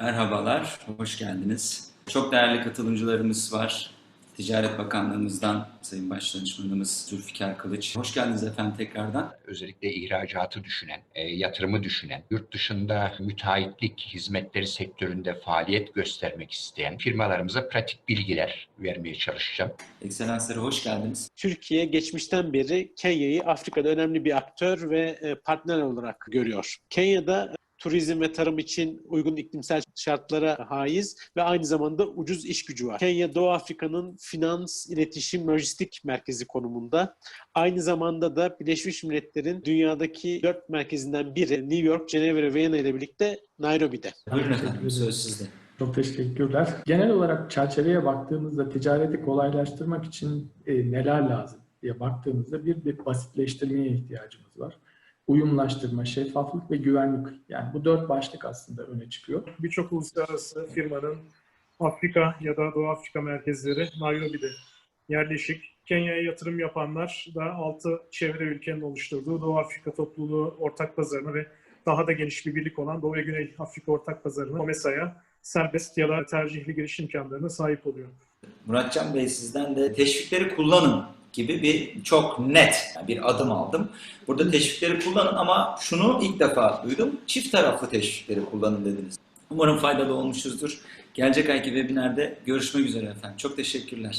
Merhabalar, hoş geldiniz. Çok değerli katılımcılarımız var. Ticaret Bakanlığımızdan Sayın Başdanışmanımız Zülfikar Kılıç. Hoş geldiniz efendim tekrardan. özellikle ihracatı düşünen, e, yatırımı düşünen, yurt dışında müteahhitlik hizmetleri sektöründe faaliyet göstermek isteyen firmalarımıza pratik bilgiler vermeye çalışacağım. Ekselansları hoş geldiniz. Türkiye geçmişten beri Kenya'yı Afrika'da önemli bir aktör ve e, partner olarak görüyor. Kenya'da turizm ve tarım için uygun iklimsel şartlara haiz ve aynı zamanda ucuz iş gücü var. Kenya, Doğu Afrika'nın finans, iletişim, lojistik merkezi konumunda. Aynı zamanda da Birleşmiş Milletler'in dünyadaki dört merkezinden biri New York, Cenevre ve Viyana ile birlikte Nairobi'de. Buyurun efendim, söz sizde. Çok teşekkürler. Genel olarak çerçeveye baktığımızda ticareti kolaylaştırmak için e, neler lazım diye baktığımızda bir, bir basitleştirmeye ihtiyacımız var. Uyumlaştırma, şeffaflık ve güvenlik. Yani bu dört başlık aslında öne çıkıyor. birçok uluslararası firmanın Afrika ya da Doğu Afrika merkezleri Nairobi'de yerleşik. Kenya'ya yatırım yapanlar da altı çevre ülkenin oluşturduğu Doğu Afrika topluluğu ortak pazarını ve daha da geniş bir birlik olan Doğu ve Güney Afrika ortak pazarını OMESA'ya serbest ya da tercihli giriş imkanlarına sahip oluyor. Muratcan Bey sizden de teşvikleri kullanın gibi bir çok net bir adım aldım. Burada teşvikleri kullanın ama şunu ilk defa duydum. Çift taraflı teşvikleri kullanın dediniz. Umarım faydalı olmuşuzdur. Gelecek ayki webinerde görüşmek üzere efendim. Çok teşekkürler.